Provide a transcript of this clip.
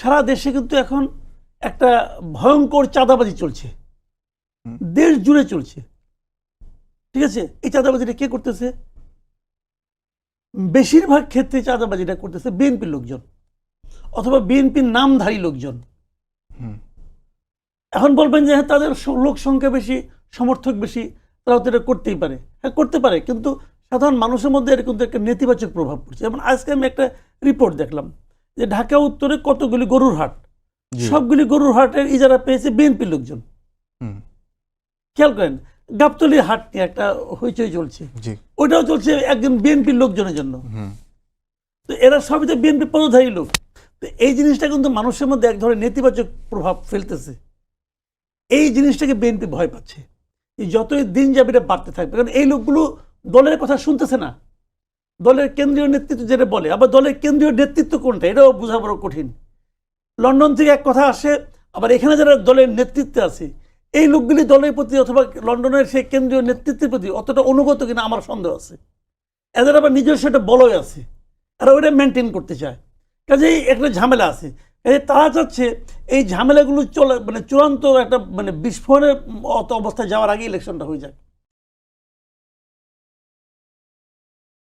সারা দেশে কিন্তু এখন একটা ভয়ঙ্কর চাঁদাবাজি চলছে। দেশ জুড়ে চলছে। ঠিক আছে? এই চাঁদাবাজিটা কে করতেছে? বেশিরভাগ ক্ষেত্রে চাঁদাবাজিটা করতেছে বিএনপির লোকজন অথবা বিএনপির নামধারী লোকজন। এখন বলবেন যে হ্যাঁ তাদের লোক সংখ্যা বেশি সমর্থক বেশি তারা তো এটা করতেই পারে। হ্যাঁ করতে পারে কিন্তু সাধারণ মানুষের মধ্যে এর কিন্তু একটা নেতিবাচক প্রভাব পড়ছে। যেমন আজকে আমি একটা রিপোর্ট দেখলাম। যে ঢাকা উত্তরে কতগুলি গরুর হাট? সবগুলি গরুর হাটের ইজারা পেয়েছে বিএনপির লোকজন। খেয়াল করেন গাবতলির হাট নিয়ে একটা হইচই চলছে। জি। ওইটাও চলছে একজন বিএনপির লোকজনের জন্য। তো এরা সবই তো বিএনপি পদধারী লোক। তো এই জিনিসটা কিন্তু মানুষের মধ্যে এক ধরনের নেতিবাচক প্রভাব ফেলতেছে। এই জিনিসটাকে বিএনপি ভয় পাচ্ছে। যতই দিন যাবে এটা বাড়তে থাকবে কারণ এই লোকগুলো দলের কথা শুনতেছে না। দলের কেন্দ্রীয় নেতৃত্ব যেটা বলে, আবার দলের কেন্দ্রীয় নেতৃত্ব কোনটা, এটাও বোঝা বড় কঠিন। লন্ডন থেকে এক কথা আসে, আবার এখানে যারা দলের নেতৃত্বে আছে, এই লোকগুলি দলের প্রতি অথবা লন্ডনের সেই কেন্দ্রীয় নেতৃত্বের প্রতি অতটা অনুগত কিনা আমার সন্দেহ আছে। এদের আবার নিজস্ব একটা বলয় আছে, এরা ওইটা মেনটেন করতে চায়। কাজেই একটা ঝামেলা আছে, এই তারা চাচ্ছে এই ঝামেলাগুলো চলে মানে চূড়ান্ত একটা মানে বিস্ফোরণের অত অবস্থায় যাওয়ার আগে ইলেকশনটা হয়ে যায়